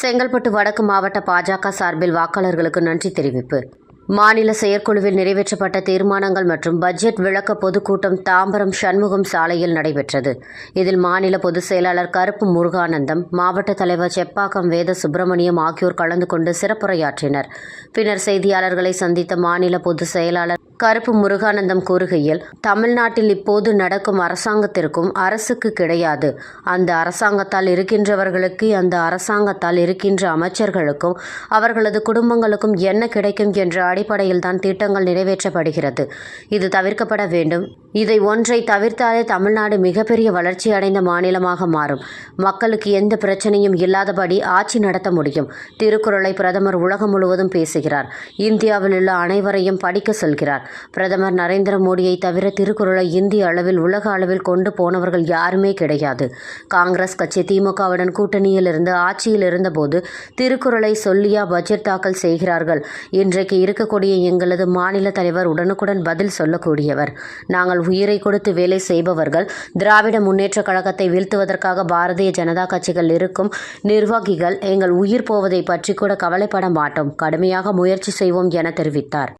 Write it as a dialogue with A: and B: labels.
A: செங்கல்பட்டு வடக்கு மாவட்ட பாஜக சார்பில் வாக்காளர்களுக்கு நன்றி தெரிவிப்பு. மாநில செயற்குழுவில் நிறைவேற்றப்பட்ட தீர்மானங்கள் மற்றும் பட்ஜெட் விளக்க பொதுக்கூட்டம் தாம்பரம் சண்முகம் சாலையில் நடைபெற்றது. இதில் மாநில பொதுச் செயலாளர் கருப்பு முருகானந்தம் மாவட்ட தலைவர் செப்பாக்கம் வேத சுப்பிரமணியம் ஆகியோர் கலந்து கொண்டு சிறப்புரையாற்றினர். பின்னர் செய்தியாளர்களை சந்தித்த மாநில பொதுச் செயலாளர் கருப்பு முருகானந்தம் கூறுகையில் தமிழ்நாட்டில் இப்போது நடக்கும் அரசாங்கத்திற்கும் அரசுக்கு கிடையாது. அந்த அரசாங்கத்தால் இருக்கின்றவர்களுக்கு அந்த அரசாங்கத்தால் இருக்கின்ற அமைச்சர்களுக்கும் அவர்களது குடும்பங்களுக்கும் என்ன கிடைக்கும் என்ற அடிப்படையில் தான் திட்டங்கள் நிறைவேற்றப்படுகிறது. இது தவிர்க்கப்பட வேண்டும். இதை ஒன்றை தவிர்த்தாலே தமிழ்நாடு மிகப்பெரிய வளர்ச்சி அடைந்த மாநிலமாக மாறும். மக்களுக்கு எந்த பிரச்சனையும் இல்லாதபடி ஆட்சி நடத்த முடியும் திருக்குறளை பிரதமர் உலகம் முழுவதும் பேசுகிறார். இந்தியாவில் உள்ள அனைவரையும் படிக்க சொல்கிறார். பிரதமர் நரேந்திர மோடியை தவிர திருக்குறளை இந்திய அளவில் உலக அளவில் கொண்டு போனவர்கள் யாருமே கிடையாது. காங்கிரஸ் கட்சி திமுகவுடன் கூட்டணியில் இருந்து ஆட்சியில் இருந்தபோது திருக்குறளை சொல்லியா பட்ஜெட் தாக்கல் செய்கிறார்கள். இன்றைக்கு இருக்கக்கூடிய எங்களது மாநில தலைவர் உடனுக்குடன் பதில் சொல்லக்கூடியவர். நாங்கள் உயிரை கொடுத்து வேலை செய்பவர்கள் திராவிட முன்னேற்றக் கழகத்தை வீழ்த்துவதற்காக பாரதிய ஜனதா கட்சிகள் இருக்கும் நிர்வாகிகள் எங்கள் உயிர் போவதை பற்றி கூட கவலைப்பட மாட்டோம். கடுமையாக முயற்சி செய்வோம் என தெரிவித்தார்.